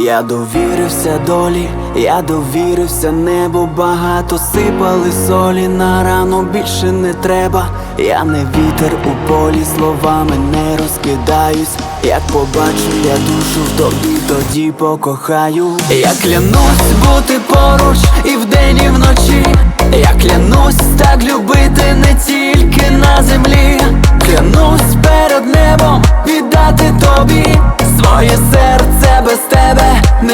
Я довірився долі, я довірився небу, багато сипали солі, на рану більше не треба. Я не вітер у полі, словами не розкидаюсь. Як побачу я душу тобі, тоді покохаю. Я клянусь бути поруч і вдень, і вночі.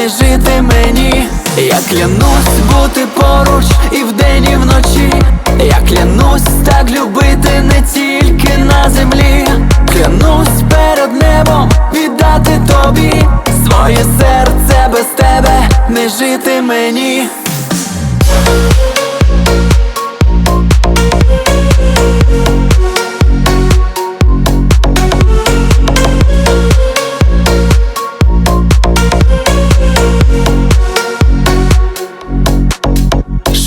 Не жити мені. Я клянусь бути поруч і вдень, і вночі. Я клянусь так любити не тільки на землі. Клянусь перед небом віддати тобі своє серце без тебе не жити мені.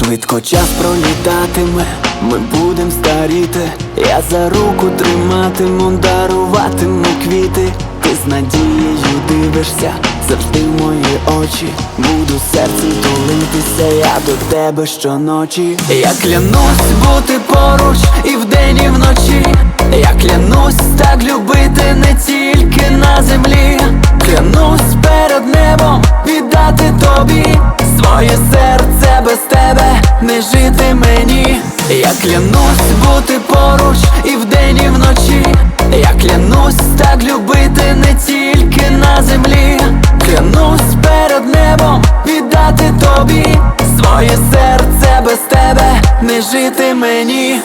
Швидко час пролітатиме, ми будем старіти. Я за руку триматиму, даруватиму квіти. Ти з надією дивишся завжди в мої очі. Буду серцем тулитися, я до тебе щоночі. Я клянусь бути поруч і вдень, і вночі. Я клянусь так любити не тільки на землі. Тебе не жити мені. Я клянусь бути поруч і вдень, і вночі. Я клянусь так любити не тільки на землі. Клянусь перед небом віддати тобі своє серце без тебе не жити мені.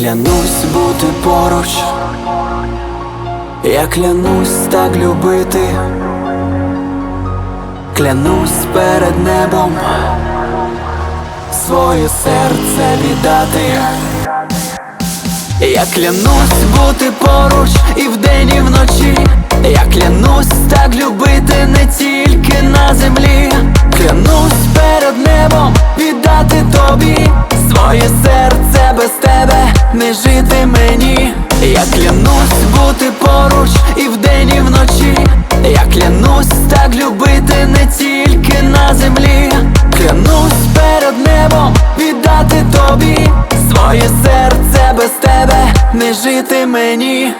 Клянусь бути поруч, я клянусь так любити, клянусь перед небом своє серце віддати. Я клянусь бути поруч і вдень, і вночі. Я клянусь так любити не тільки на землі. Клянусь перед небом віддати тобі своє серце не жити мені. Я клянусь бути поруч і вдень, і вночі. Я клянусь так любити не тільки на землі. Клянусь перед небом віддати тобі своє серце без тебе не жити мені.